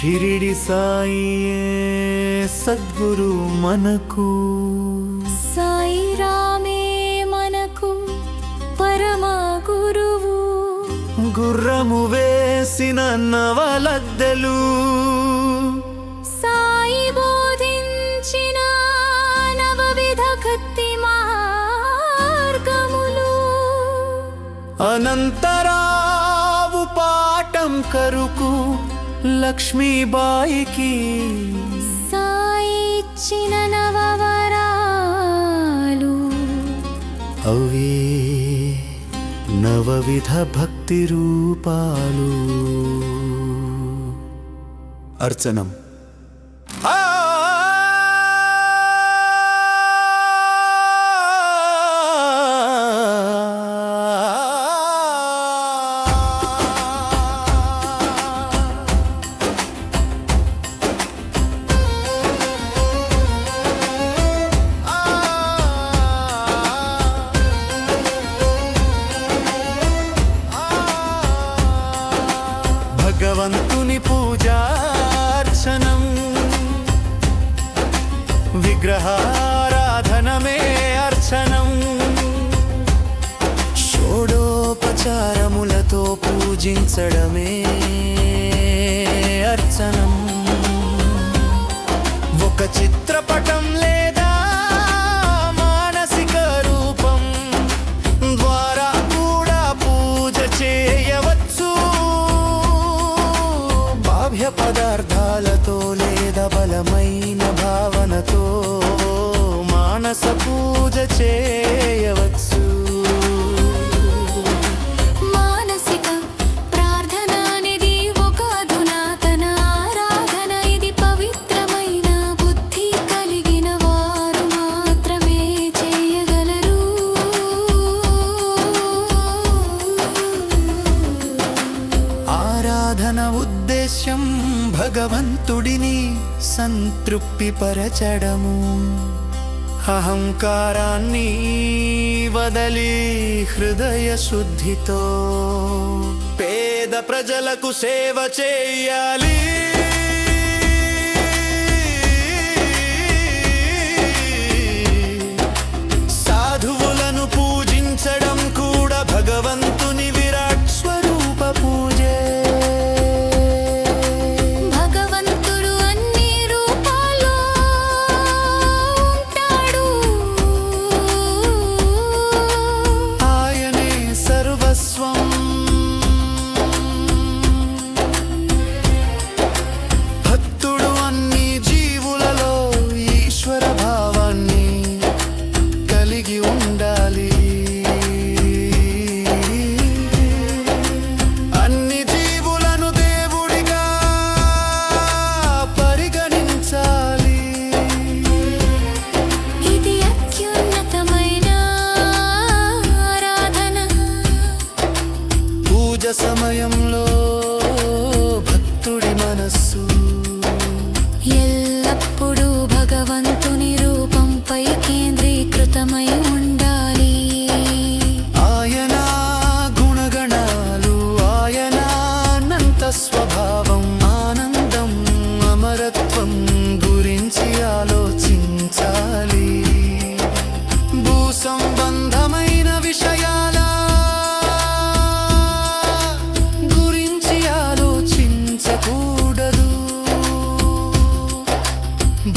షిరిడి సాయియే సద్గురు మనకు. సాయి రామే మనకు పరమ గురువు. గుర్రము వేసిన నవలద్దెలు. సాయి బోధించిన నవవిధ కత్తి మార్గములు. అనంతరావు పాఠం కరుకు. లక్ష్మీబాయికి సాయి ఇచ్చిన నవవరాలు. అవే నవవిధ భక్తి రూపాలు అర్చనం. భగవంతుని పూజార్చనం. విగ్రహారాధనమే అర్చనం. షోడోపచారములతో పూజించడమే మానస పూజ చేయవచ్చు. మానసిక ప్రార్థన అనేది ఒక అధునాతన ఆరాధన. ఇది పవిత్రమైన బుద్ధి కలిగిన వారు మాత్రమే చేయగలరు. ఆరాధన ఉద్దేశ్యం భగవంతుడిని సంతృప్తిపరచడము. అహంకారాన్ని వదలి హృదయ శుద్ధితో పేద ప్రజలకు సేవ చేయాలి. పూజ సమయంలో భక్తుడి మనస్సు. ఎల్లప్పుడూ భగవంతుని రూపంపై కేంద్రీకృతమై ఉండాలి. ఆయన గుణగణాలు ఆయన అనంత స్వభావం.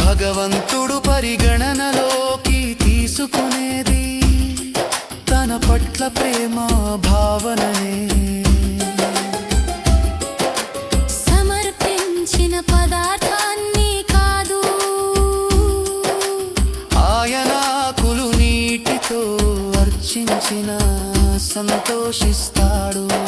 భగవంతుడు పరిగణనలోకి తీసుకునేది తన పట్ల ప్రేమ భావననే. సమర్పించిన పదార్థాన్ని కాదు. ఆయన కులు నీటితో అర్చించిన సంతోషిస్తాడు.